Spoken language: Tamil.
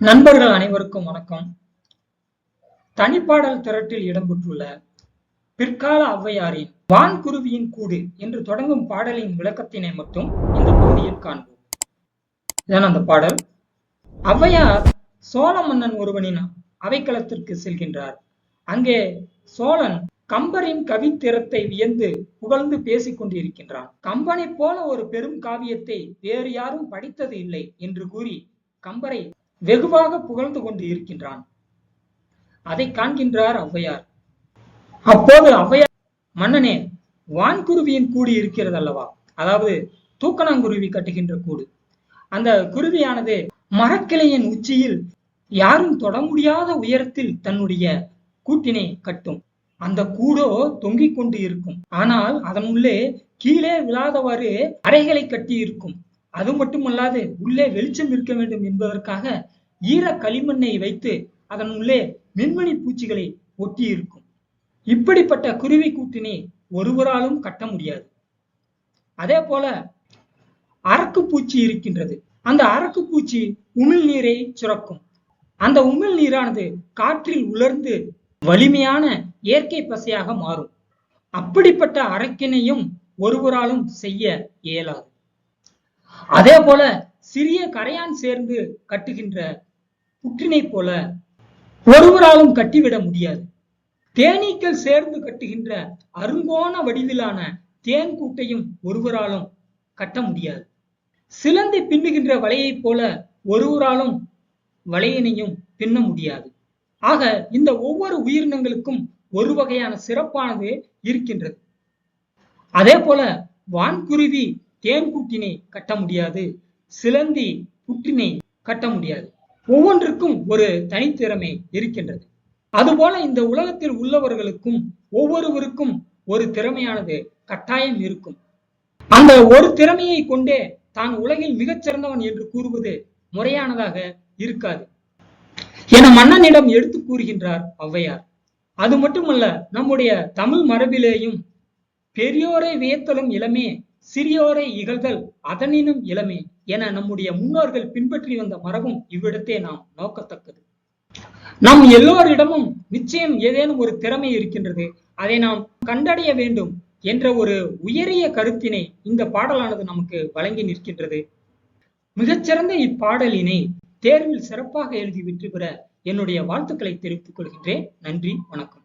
நண்பர்கள் அனைவருக்கும் வணக்கம். தனிப்பாடல் திரட்டில் இடம்பெற்றுள்ள பிற்கால ஔவையாரின் வான்குருவியின் கூடு என்று தொடங்கும் பாடலின் விளக்கத்தினை மட்டும் இந்த பகுதியில் காண்போம். இதான் அந்த பாடல். ஔவையார் சோழ மன்னன் ஒருவனின் அவைக்களத்திற்கு செல்கின்றார். அங்கே சோழன் கம்பரின் கவித்திறத்தை வியந்து புகழ்ந்து பேசிக் கொண்டிருக்கின்றான். கம்பனைப் போல ஒரு பெரும் காவியத்தை வேறு யாரும் படித்தது இல்லை என்று கூறி கம்பரை வெகுவாக புகழ்ந்து கொண்டு இருக்கின்றான். அதை காண்கின்றார் ஔவையார். அப்போது ஔவையார் மன்னனே வான்குருவியின் கூடு இருக்கிறது அல்லவா அதாவது தூக்கணாங்குருவி கட்டுகின்ற கூடு. அந்த குருவியானது மரக்கிளையின் உச்சியில் யாரும் தொட முடியாத உயரத்தில் தன்னுடைய கூட்டினை கட்டும். அந்த கூடோ தொங்கிக் கொண்டு இருக்கும். ஆனால் அதன் உள்ளே கீழே விழாதவாறு அறைகளை கட்டி இருக்கும் அது மட்டுமல்லாது உள்ளே வெளிச்சம் இருக்க வேண்டும் என்பதற்காக ஈர களிமண்ணை வைத்து அதன் உள்ளே மின்மணி பூச்சிகளை ஒட்டி இருக்கும் இப்படிப்பட்ட குருவி கூட்டினை ஒருவராலும் கட்ட முடியாது. அதே போல அரக்கு பூச்சி இருக்கின்றது. அந்த அரக்கு பூச்சி உமிழ் நீரை சுரக்கும். அந்த உமிழ் நீரானது காற்றில் உலர்ந்து வலிமையான இயற்கை பசையாக மாறும். அப்படிப்பட்ட அரக்கினையும் ஒருவராலும் செய்ய இயலாது. அதே போல சிறிய கரையான் சேர்ந்து கட்டுகின்ற புற்றினை போல ஒருவராலும் கட்டிவிட முடியாது. தேனீக்கள் சேர்ந்து கட்டுகின்ற அருங்கோண வடிவிலான தேன் கூட்டையும் ஒருவராலும் கட்ட முடியாது. சிலந்தி பின்னுகின்ற வலையைப் போல ஒருவராலும் வலையினையும் பின்ன முடியாது. ஆக இந்த ஒவ்வொரு உயிரினங்களுக்கும் ஒரு வகையான சிறப்பானது இருக்கின்றது. அதே போல வான்குருவி தேன் கூட்டினை கட்ட முடியாது சிலந்தி புற்றினை கட்ட முடியாது. ஒவ்வொன்றுக்கும் ஒரு தனித்திறமை இருக்கின்றது. அதுபோல இந்த உலகத்தில் உள்ளவர்களுக்கும் ஒவ்வொருவருக்கும் ஒரு திறமையானது கட்டாயம் இருக்கும். அந்த ஒரு திறமையை கொண்டே தான் உலகில் மிகச்சிறந்தவன் என்று கூறுவது முறையானதாக இருக்காது. என மன்னனிடம் எடுத்து கூறுகின்றார் ஔவையார். அது மட்டுமல்ல நம்முடைய தமிழ் மரபிலேயும் பெரியோரை வியத்தலும் இளமே சிறியோரை இகழ்தல் அதனினும் இளமே என நம்முடைய முன்னோர்கள் பின்பற்றி வந்த மரபும் இவ்விடத்தே நாம் நோக்கத்தக்கது. நம் எல்லோரிடமும் நிச்சயம் ஏதேனும் ஒரு திறமை இருக்கின்றது. அதை நாம் கண்டடைய வேண்டும் என்ற ஒரு உயரிய கருத்தினை இந்த பாடலானது நமக்கு வழங்கி நிற்கின்றது. மிகச்சிறந்த இப்பாடலினை தேர்வில் சிறப்பாக எழுதி வெற்றி பெற என்னுடைய வாழ்த்துக்களை தெரிவித்துக் கொள்கின்றேன். நன்றி வணக்கம்.